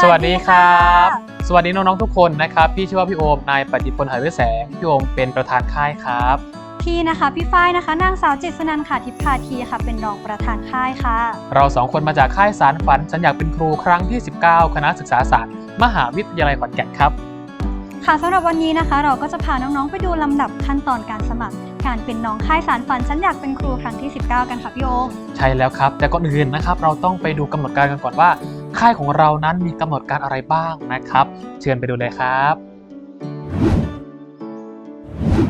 สวัสดีครับ สวัสดีน้องๆทุกคนนะครับ พี่ชื่อว่าพี่โอม นายปฏิพลหายวิแสง พี่โอมเป็นประธานค่ายครับ พี่นะคะ พี่ฝ้ายนะคะ นางสาวจิตรสนันท์ค่ะทิพย์พาทีค่ะ เป็นรองประธานค่ายค่ะ เราสองคนมาจากค่ายสารฝันฉันอยากเป็นครูครั้งที่ 19 คณะศึกษาศาสตร์ มหาวิทยาลัยขอนแก่นครับ ค่ะสำหรับวันนี้นะคะ เราก็จะพาน้องๆไปดูลำดับขั้นตอนการสมัคร การเป็นน้องค่ายสารฝันฉันอยากเป็นครูครั้งที่ 19 กันค่ะพี่โอม ใช่แล้วครับ แต่ก่อนอื่นนะครับ เราต้องไปดูกำหนดการกันก่อนว่า ค่ายของเรานั้นมีกำหนดการอะไรบ้างนะครับ เชิญไปดูเลยครับ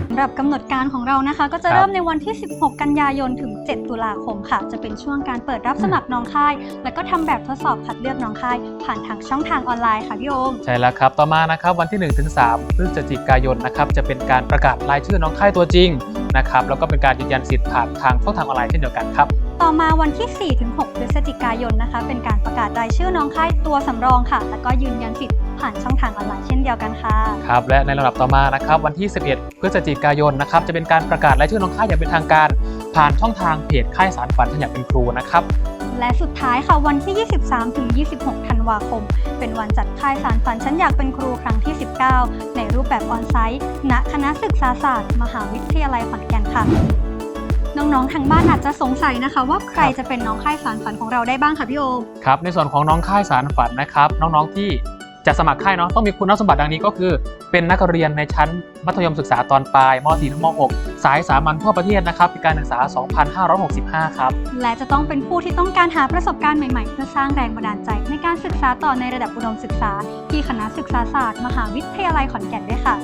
สำหรับกำหนดการของเรานะคะ ก็จะครับเริ่มในวันที่ 16 กันยายนถึง 7 ตุลาคมค่ะ จะเป็นช่วงการเปิดรับสมัครน้องค่าย และก็ทำแบบทดสอบคัดเลือกน้องค่าย ผ่านทางช่องทางออนไลน์ค่ะพี่โอมใช่แล้วครับ ต่อมานะครับวันที่1ถึง3พฤศจิกายนนะครับจะเป็นการประกาศรายชื่อน้องค่ายตัวจริงนะครับแล้วก็เป็นการยืนยันสิทธิ์ผ่านทางช่องทางออนไลน์เช่นเดียวกันครับ ต่อมาวันที่4ถึง6พฤศจิกายนนะคะ เป็นการประกาศรายชื่อน้องค่ายตัวสำรองค่ะ แล้วก็ยืนยันสิทธิ์ผ่านช่องทางออนไลน์เช่นเดียวกันค่ะ ครับและในลำดับต่อมานะครับวันที่ 11 พฤศจิกายนนะครับจะเป็นการประกาศรายชื่อน้องค่ายอย่างเป็นทางการ ผ่านช่องทางเพจค่ายสารฝันฉันอยากเป็นครูนะครับและสุดท้ายค่ะวันที่ 23ถึง26 ธันวาคม เป็นวันจัดค่ายสารฝันฉันอยากเป็นครูครั้งที่ 19 ในรูปแบบออนไซต์ณคณะศึกษาศาสตร์ มหาวิทยาลัยขอนแก่นค่ะ น้องๆ ทางบ้านอาจจะสงสัยนะคะ ว่าใครครับจะเป็นน้องค่ายสารฝันของเราได้บ้างค่ะพี่โอม ครับ ในส่วนของน้องค่ายสารฝันนะครับ น้องๆ ที่จะสมัครค่ายเนาะต้องมีคุณสมบัติดังนี้ก็คือ เป็นนักเรียนในชั้นมัธยมศึกษาตอนปลายม .4 ถึงม .6 สายสามัญทั่วประเทศนะครับปีการศึกษา 2565 ครับ และจะต้องเป็นผู้ที่ต้องการหาประสบการณ์ใหม่ๆ เพื่อสร้างแรงบันดาลใจ ในการศึกษาต่อในระดับอุดมศึกษา ที่คณะศึกษาศาสตร์ มหาวิทยาลัยขอนแก่นด้วยค่ะ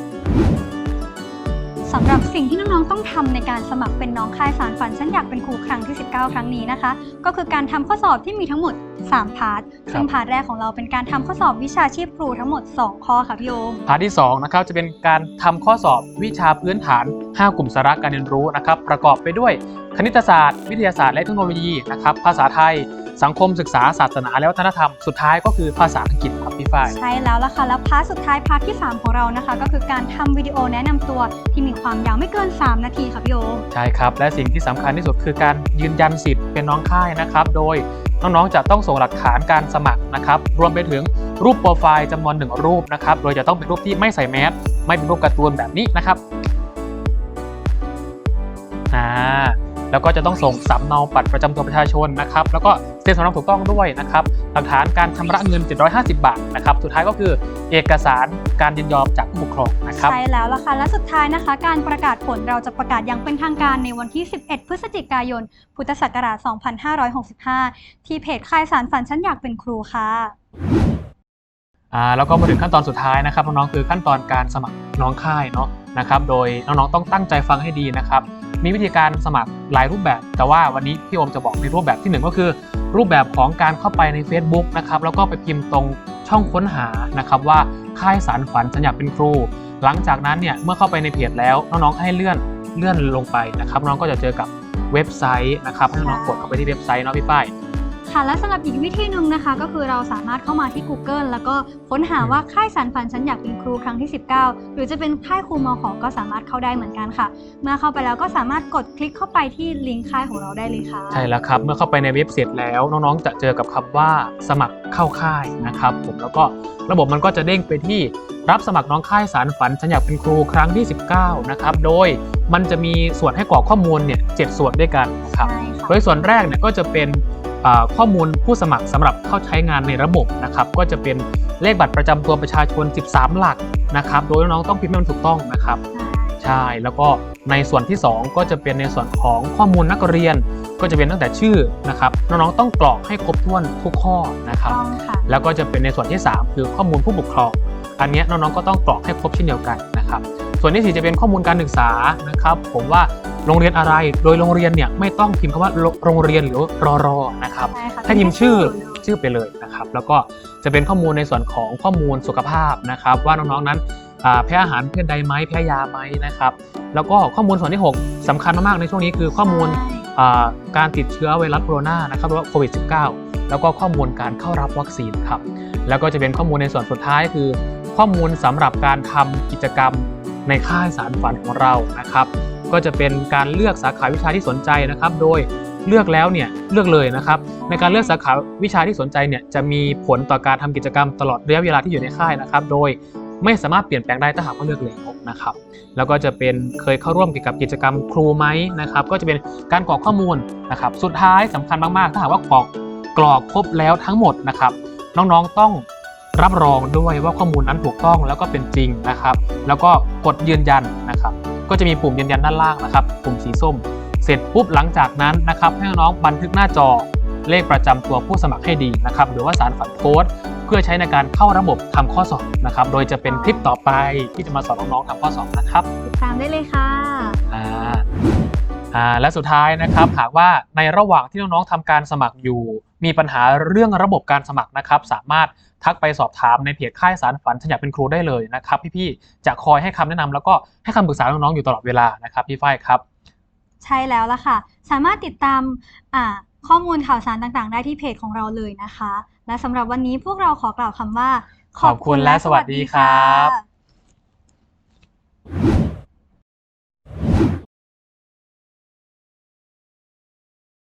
สำหรับสิ่งที่น้องๆต้องทำในการสมัครเป็นน้องค่ายสารฝันฉันอยากเป็นครูครั้งที่ 19 ครั้งนี้นะคะ ก็คือการทำข้อสอบที่มีทั้งหมด 3 พาร์ทซึ่งพาร์ทแรกของเราเป็นการทำข้อสอบวิชาชีพครูทั้งหมด 2 ข้อค่ะพี่โอมพาร์ทที่2นะครับจะเป็นการทำข้อสอบวิชาพื้นฐาน 5 กลุ่มสาระการเรียนรู้นะครับประกอบไปด้วย คณิตศาสตร์ วิทยาศาสตร์และเทคโนโลยีนะครับภาษาไทย สังคมศึกษาศาสนาและวัฒนธรรมสุดท้ายก็คือภาษาอังกฤษครับพี่ฝ้ายใช่แล้วล่ะค่ะแล้วพาร์ทสุดท้ายพาร์ทที่ 3 ของเรานะคะ ก็คือการทำวิดีโอแนะนำตัวที่มีความยาวไม่เกิน 3 นาทีค่ะพี่โอมใช่ครับ และสิ่งที่สำคัญที่สุดคือการยืนยันสิทธิ์เป็นน้องค่ายนะครับ โดยน้องๆจะต้องส่งหลักฐานการสมัครนะครับรวมไปถึงรูปโปรไฟล์จำนวนหนึ่งรูปนะครับโดยจะต้องเป็นรูปที่ไม่ใส่แมสไม่เป็นรูปการ์ตูนแบบนี้นะครับอ่า แล้วก็จะต้องส่งสำเนาบัตรประจำตัวประชาชนนะครับ แล้วก็เซ็นสำเนาถูกต้องด้วยนะครับ หลักฐานการชำระเงิน 750 บาทนะครับ สุดท้ายก็คือเอกสารการยินยอมจากผู้ปกครองนะครับ ใช่แล้วล่ะค่ะ และสุดท้ายนะคะ การประกาศผลเราจะประกาศอย่างเป็นทางการในวันที่ 11 พฤศจิกายน พุทธศักราช 2565 ที่เพจค่ายสารฝันฉันอยากเป็นครูค่ะอ่าแล้วก็มาถึงขั้นตอนสุดท้ายนะครับน้องๆคือขั้นตอนการสมัครน้องค่ายเนาะ นะครับโดยน้องๆต้องตั้งใจฟังให้ดีนะครับมีวิธีการสมัครหลายรูปแบบ แต่ว่าวันนี้พี่โอมจะบอกในรูปแบบที่หนึ่งก็คือ รูปแบบของการเข้าไปใน Facebook นะครับแล้วก็ไปพิมพ์ตรงช่องค้นหานะครับว่าค่ายสารฝันฉันอยากเป็นครู หลังจากนั้นเนี่ยเมื่อเข้าไปในเพจแล้วน้องๆให้เลื่อนเลื่อนลงไปนะครับน้องก็จะเจอกับเว็บไซต์นะครับให้น้องกดเข้าไปที่เว็บไซต์เนาะพี่ป้าย ค่ะและสำหรับอีกวิธีหนึ่งนะคะ ก็คือเราสามารถเข้ามาที่ Google แล้วก็ค้นหาว่าค่ายสารฝันฉันอยากเป็นครูครั้งที่ 19 หรือจะเป็นค่ายครูมอขอก็สามารถเข้าได้เหมือนกันค่ะ เมื่อเข้าไปแล้วก็สามารถกดคลิกเข้าไปที่ลิงก์ค่ายของเราได้เลยค่ะ ใช่แล้วครับ เมื่อเข้าไปในเว็บเสร็จแล้วน้องๆ จะเจอกับคำว่าสมัครเข้าค่ายนะครับผมแล้วก็ระบบมันก็จะเด้งไปที่รับสมัครน้องค่ายสารฝันฉันอยากเป็นครูครั้งที่ 19 นะครับ โดยมันจะมีส่วนให้กรอกข้อมูลเนี่ยเจ็ดส่วนด้วยกันนะครับใช่ค่ะโดยส่วนแรกเนี่ยก็จะเป็นอ่า ข้อมูลผู้สมัครสำหรับเข้าใช้งานในระบบนะครับ ก็จะเป็นเลขบัตรประจำตัวประชาชน 13 หลักนะครับ โดยน้องๆต้องพิมพ์ให้มันถูกต้องนะครับ ใช่ แล้วก็ในส่วนที่ 2 ก็จะเป็นในส่วนของข้อมูลนักเรียน ก็จะเป็นตั้งแต่ชื่อนะครับ น้องๆต้องกรอกให้ครบถ้วนทุกข้อนะครับต้องค่ะแล้วก็จะเป็นในส่วนที่ 3 คือข้อมูลผู้ปกครอง อันเนี้ยน้องๆก็ต้องกรอกให้ครบเช่นเดียวกันนะครับ ส่วนที่ 4 จะเป็นข้อมูลการศึกษานะครับ ผมว่าโรงเรียนอะไร โดยโรงเรียนเนี่ยไม่ต้องพิมพ์คำว่าโรโรงเรียนหรือรอรอนะครับใช่ค่ะให้พิมพ์ชื่อเป็นชื่อไปเลยนะครับ แล้วก็จะเป็นข้อมูลในส่วนของข้อมูลสุขภาพนะครับ ว่าน้องๆนั้นอ่าแพ้อาหารเพศใดไหมแพ้ยาไหมนะครับ แล้วก็ข้อมูลส่วนที่ 6สำคัญมากๆในช่วงนี้คือข้อมูลใช่อ่าการติดเชื้อไวรัสโคโรนานะครับหรือว่าโควิด -19 แล้วก็ข้อมูลการเข้ารับวัคซีนครับแล้วก็จะเป็นข้อมูลในส่วนสุดท้ายคือ ข้อมูลสำหรับการทำกิจกรรม ในค่ายสารฝันของเรานะครับ ก็จะเป็นการเลือกสาขาวิชาที่สนใจนะครับ โดยเลือกแล้วเนี่ยเลือกเลยนะครับ ในการเลือกสาขาวิชาที่สนใจเนี่ยจะมีผลต่อการทำกิจกรรมตลอดระยะเวลาที่อยู่ในค่ายนะครับ โดยไม่สามารถเปลี่ยนแปลงได้ถ้าหากว่าเลือกแล้วนะครับ แล้วก็จะเป็นเคยเข้าร่วมเกี่ยวกับกิจกรรมครูไหมนะครับ ก็จะเป็นการกรอกข้อมูลนะครับ สุดท้ายสำคัญมากๆ ถ้าหากว่ากรอกกรอกครบแล้วทั้งหมดนะครับ น้องๆต้อง รับรองด้วยว่าข้อมูลนั้นถูกต้องแล้วก็เป็นจริงนะครับ แล้วก็กดยืนยันนะครับ ก็จะมีปุ่มยืนยันด้านล่างนะครับ ปุ่มสีส้ม เสร็จปุ๊บหลังจากนั้นนะครับให้น้องๆบันทึกหน้าจอเลขประจำตัวผู้สมัครให้ดีนะครับ หรือว่าสารฝันโค้ดเพื่อใช้ในการเข้าระบบทำข้อสอบนะครับ โดยจะเป็นคลิปต่อไปที่จะมาสอนน้องๆทำข้อสอบนะครับติดตามได้เลยค่ะอ่าอ่าและสุดท้ายนะครับหากว่าในระหว่างที่น้องๆทำการสมัครอยู่ มีปัญหาเรื่องระบบการสมัครนะครับ สามารถ ทักไปสอบถามในเพจค่ายสารฝันฉันอยากเป็นครูได้เลยนะครับพี่ๆจะคอยให้คำแนะนำแล้วก็ให้คำปรึกษาน้องๆอยู่ตลอดเวลานะครับพี่ฝ้ายครับ ใช่แล้วล่ะค่ะ สามารถติดตามข้อมูลข่าวสารต่างๆ ได้ที่เพจของเราเลยนะคะ และสำหรับวันนี้พวกเราขอกล่าวคำว่า ขอบคุณและสวัสดีครับ